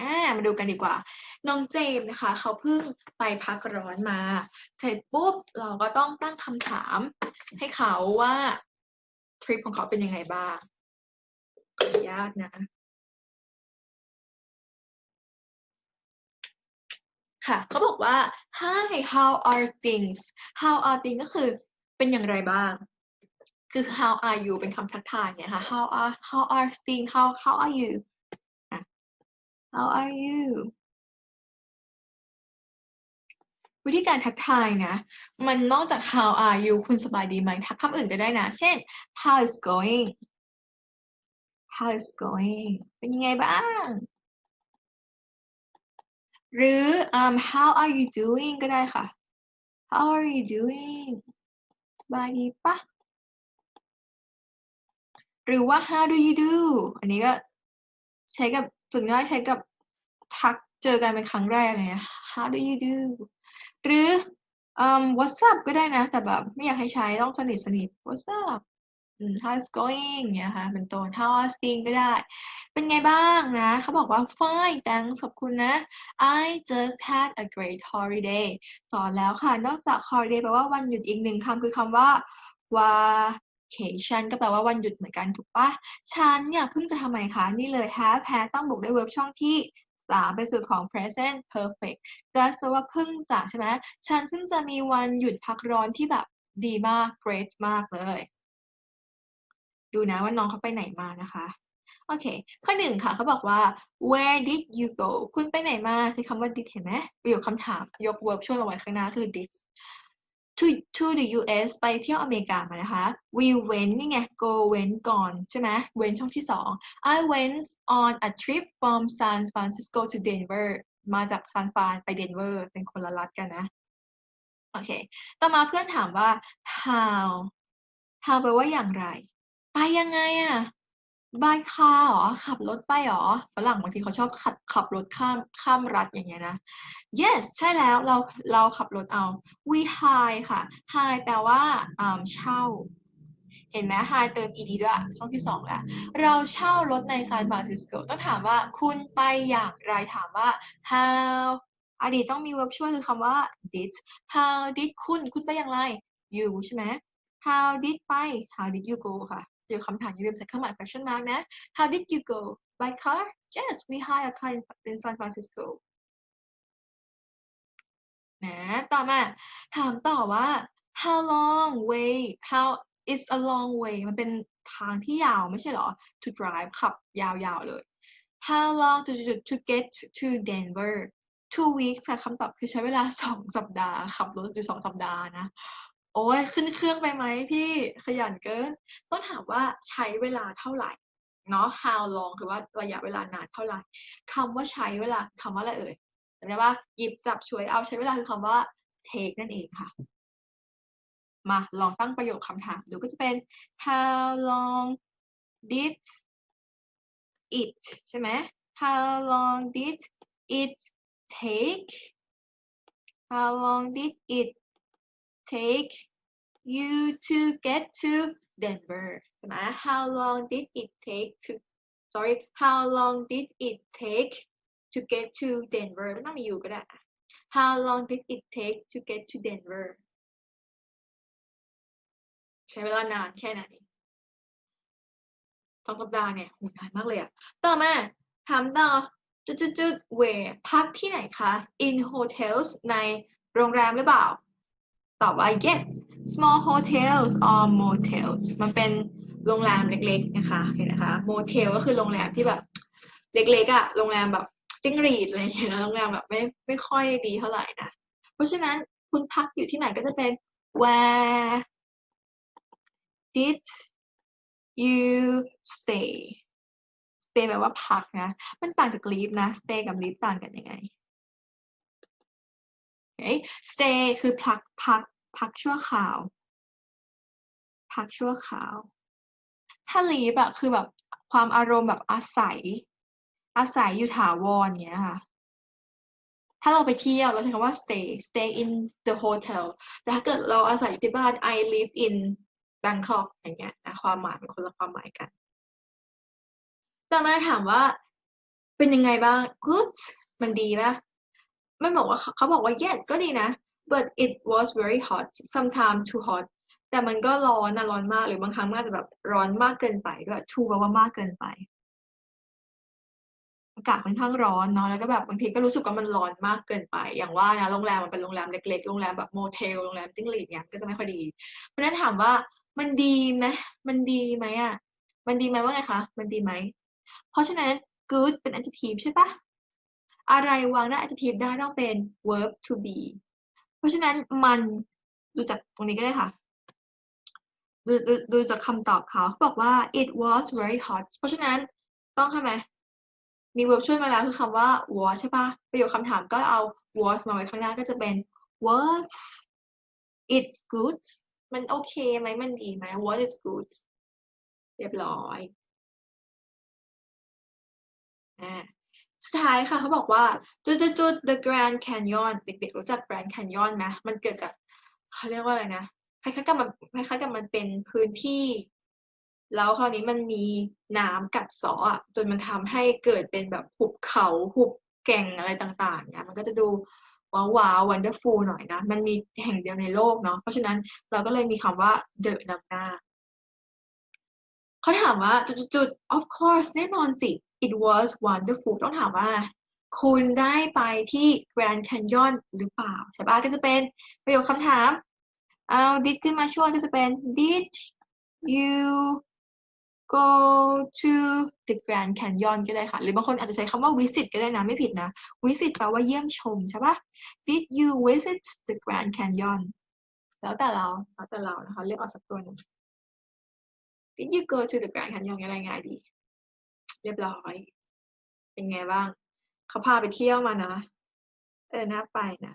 อ่ามาดูกันดีกว่า น้องเจมส์นะคะ เขาเพิ่งไปพักร้อนมาเสร็จปุ๊บเราก็ต้องตั้งคำถาม ให้เขาว่าทริปของเขาเป็นยังไงบ้างขออนุญาตนะค่ะเขาบอกว่า hi how are things how are things ก็คือเป็นอย่างไรบ้าง คือ how are you เป็นคำทักทายเนี่ยค่ะ how are how are things how how are you how are you วิธีการทักทายนะ มันนอกจาก how are you คุณสบายดีไหมทักคำอื่นก็ได้นะ เช่น how is going how is going เป็นยังไงบ้าง หรือ um how are you doing ก็ได้ค่ะ how are you doing สบายดีปะหรือว่า how do you do อันนี้ก็ใช้กับ ส่วนมากใช้กับทักเจอกันเป็นครั้งแรกไง how do you do หรือ um what's up ก็ได้นะ แต่แบบไม่อยากให้ใช้ต้องสนิทสนิท what's up how's going เนี่ยค่ะเป็นต้น how are things ก็ได้ เป็นไงบ้างนะ เขาบอกว่า fine thanks ขอบคุณนะ I just had a great holiday สอนแล้วค่ะ นอกจาก holiday แปลว่าวันหยุดอีกหนึ่งคำคือคำว่า vacation ก็แปลว่าวันหยุดเหมือนกันถูกปะฉันเนี่ยเพิ่งจะทำไมคะนี่เลย have had ต้องบวกด้วย verb ช่องที่สามเป็นส่วนของ present perfect just แปลว่าเพิ่งจะใช่ไหมฉันเพิ่งจะมีวันหยุดพักร้อนที่แบบดีมาก great มากเลย ดูนะว่าน้องเขาไปไหนมานะคะโอเค ข้อหนึ่งค่ะเขาบอกว่า where did you go คุณไปไหนมาใช้คำว่า did เห็นไหมประโยคคำถามยก verb ช่วยมาไว้ข้างหน้าคือ did to to the US ไปเที่ยวอเมริกามานะคะ we went นี่ไง go went ก่อนใช่ไหม went ช่องที่สอง I went on a trip from San Francisco to Denver มาจากซานฟรานไปเดนเวอร์เป็นคนละรัฐกันนะ โอเค ต่อมาเพื่อนถามว่า how how แปลว่าอย่างไร ไปยังไงอะ by car เหรอ ขับรถไปหรอ ฝรั่งบางทีเขาชอบขับขับรถข้ามข้ามรัฐอย่างเงี้ยนะ yes ใช่แล้วเราเราขับรถเอา we hire ค่ะ hire แปลว่าอ่าเช่า เห็นไหม hire เติม ed ด้วยช่องที่สองแล้ว เราเช่ารถในซานฟรานซิสโกต้องถามว่าคุณไปอย่างไรถามว่า how อดีตต้องมี verb ช่วยคือคำว่า did how did คุณ คุณไปอย่างไร you ใช่ไหม how did ไป how did you go ค่ะ เดี๋ยวคำถามอย่าลืมใส่เครื่องหมาย question mark นะ how did you go by car yes we hire a car in in San Francisco นะต่อมา ถามต่อว่า how long way how is a long way มันเป็นทางที่ยาวไม่ใช่หรอ to drive ขับยาวๆเลย how long to to to get to Denver two weeks ค่ะคำตอบคือใช้เวลาสองสัปดาห์ ขับรถอยู่สองสัปดาห์นะ โอ้ยขึ้นเครื่องไปไหมพี่ขยันเกิน ต้องถามว่าใช้เวลาเท่าไหร่เนาะ how long คือว่าระยะเวลานานเท่าไหร่คำว่าใช้เวลาคำว่าอะไรเอ่ยจำได้ว่าหยิบจับช่วยเอาใช้เวลาคือคำว่า take นั่นเองค่ะ มาลองตั้งประโยคคำถามดูก็จะเป็น how long did it ใช่ไหม how long did it take how long did it take you to get to Denver ใช่ไหม how long did it take to sorry how long did it take to get to Denver ไม่ต้องมีอยู่ก็ได้ how long did it take to get to Denver ใช้เวลานานแค่ไหนสองสัปดาห์เนี่ยโหนานมากเลยอะต่อมาถามต่อจุดจุดจุด where พักที่ไหนคะ in hotels ในโรงแรมหรือเปล่า ตอบว่า yes small hotels or motels มันเป็นโรงแรมเล็ก ๆ นะคะเห็นนะคะ motel ก็คือโรงแรมที่แบบเล็กๆอะโรงแรมแบบจิ้งหรีดอะไรอย่างเงี้ยโรงแรมแบบไม่ไม่ค่อยดีเท่าไหร่นะ เพราะฉะนั้นคุณพักอยู่ที่ไหนก็จะเป็น where did you stay stay แปลว่าพักนะ มันต่างจาก live นะ stay กับ live ต่างกันยังไง โอเค stay คือพักพักพักชั่วคราว พักชั่วคราว ถ้า live อะคือแบบความอารมณ์แบบอาศัย อาศัยอยู่ถาวรเงี้ยค่ะ ถ้าเราไปเที่ยวเราใช้คำว่า stay stay in the hotel แต่ถ้าเกิดเราอาศัยอยู่ที่บ้าน I live in Bangkok อย่างเงี้ยนะความหมายเป็นคนละความหมายกันต่อมาถามว่าเป็นยังไงบ้าง good มันดีปะ ไม่บอกว่าเขาบอกว่า yes ก็ดีนะ but it was very hot sometimes too hot แต่มันก็ร้อนนะร้อนมากหรือบางครั้งมันอาจจะแบบร้อนมากเกินไปด้วย too แปลว่ามากเกินไป อากาศค่อนข้างร้อนเนาะแล้วก็แบบบางทีก็รู้สึกว่ามันร้อนมากเกินไป อย่างว่านะโรงแรมมันเป็นโรงแรมเล็กๆโรงแรมแบบโมเทลโรงแรมจิ้งหรีดเนี่ยก็จะไม่ค่อยดี เพราะฉะนั้นถามว่ามันดีไหมมันดีไหมอะมันดีไหมว่าไงคะ มันดีไหม เพราะฉะนั้น good เป็น adjective ใช่ปะ อะไรวางหน้า adjective ได้ต้องเป็น verb to be เพราะฉะนั้นมันดูจากตรงนี้ก็ได้ค่ะดูดูดูจากคำตอบเขาเขาบอกว่า it was very hot เพราะฉะนั้นต้องทำไหมมี verb ช่วยมาแล้วคือคำว่า was ใช่ปะประโยคคำถามก็เอา was มาไว้ข้างหน้าก็จะเป็น was it good มันโอเคไหมมันดีไหม what is good เรียบร้อยอ่า สุดท้ายค่ะเขาบอกว่าจุดจุดจุด the Grand Canyon เด็กๆรู้จัก Grand Canyon ไหมมันเกิดจากเขาเรียกว่าอะไรนะคล้ายๆกับมันคล้ายๆกับมันเป็นพื้นที่ แล้วคราวนี้มันมีน้ำกัดเซาะอะจนมันทำให้เกิดเป็นแบบหุบเขาหุบแก่งอะไรต่างๆเนี่ยมันก็จะดูว้าวว้าว wonderful หน่อยนะ มันมีแห่งเดียวในโลกเนาะเพราะฉะนั้นเราก็เลยมีคำว่า the นำหน้าเขาถามว่าจุดๆ of course แน่นอนสิ it was wonderful ต้องถามว่า คุณได้ไปที่ Grand Canyon หรือเปล่า ใช่ปะก็จะเป็นประโยคคำถาม เอา did ขึ้นมาช่วยก็จะเป็น did you go to the Grand Canyon ก็ได้ค่ะ หรือบางคนอาจจะใช้คำว่า visit ก็ได้นะ ไม่ผิดนะ visit แปลว่าเยี่ยมชมใช่ปะ did you visit the Grand Canyon แล้วแต่เราแล้วแต่เรานะคะเลือกเอาสักตัวหนึ่ง Did you go to the Grand Canyon อะไรง่ายดี รียบร้อย เป็นไงบ้าง เขาพาไปเที่ยวมานะ เออน่าไปนะ